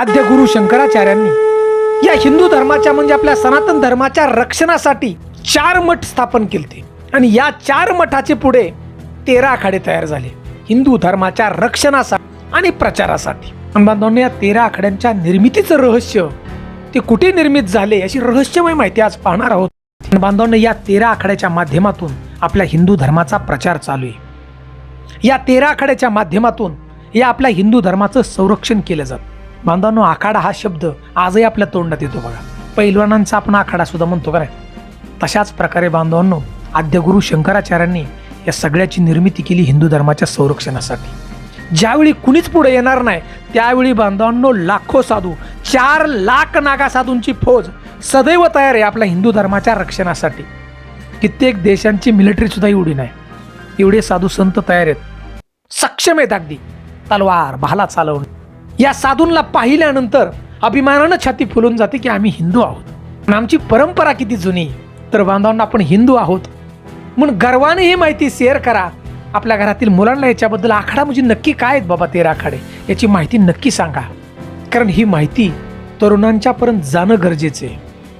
आद्य गुरु शंकराचार्यांनी या हिंदू धर्माच्या म्हणजे आपल्या सनातन धर्माच्या रक्षणासाठी चार मठ स्थापन केले आणि या चार मठाचे पुढे तेरा आखाडे तयार झाले. हिंदू धर्माच्या रक्षणासाठी आणि प्रचारासाठी. आणि या तेरा आखाड्यांच्या निर्मितीचं रहस्य ते कुठे निर्मित झाले अशी रहस्यमय माहिती आज पाहणार आहोत. आणि या तेरा आखाड्याच्या माध्यमातून आपल्या हिंदू धर्माचा प्रचार चालू आहे. या तेरा आखाड्याच्या माध्यमातून या आपल्या हिंदू धर्माचं संरक्षण केलं जातं. बांधवांनो आखाडा हा शब्द आजही आपल्या तोंडात येतो बघा. पैलवानांचा आपण आखाडा सुद्धा म्हणतो का तशाच प्रकारे बांधवांनो आद्यगुरु शंकराचार्यांनी या सगळ्याची निर्मिती केली हिंदू धर्माच्या संरक्षणासाठी. ज्यावेळी कुणीच पुढे येणार नाही त्यावेळी बांधवांनो लाखो साधू चार लाख नागा साधूंची फौज सदैव तयार आहे आपल्या हिंदू धर्माच्या रक्षणासाठी. कित्येक देशांची मिलिटरी सुद्धा एवढी नाही. एवढे साधू संत तयार आहेत. सक्षम आहेत अगदी. तलवार भाला चालवणे. या साधूंना पाहिल्यानंतर अभिमानानं छाती फुलून जाते की आम्ही हिंदू आहोत. आमची परंपरा किती जुनी तर बांधवांना आपण हिंदू आहोत. म्हणून गर्वाने ही माहिती शेअर करा. आपल्या घरातील मुलांना याच्याबद्दल आखाडा म्हणजे नक्की काय आहेत बाबा तेरा आखाडे? याची माहिती नक्की सांगा. कारण ही माहिती तरुणांच्यापर्यंत जाणं गरजेचं आहे.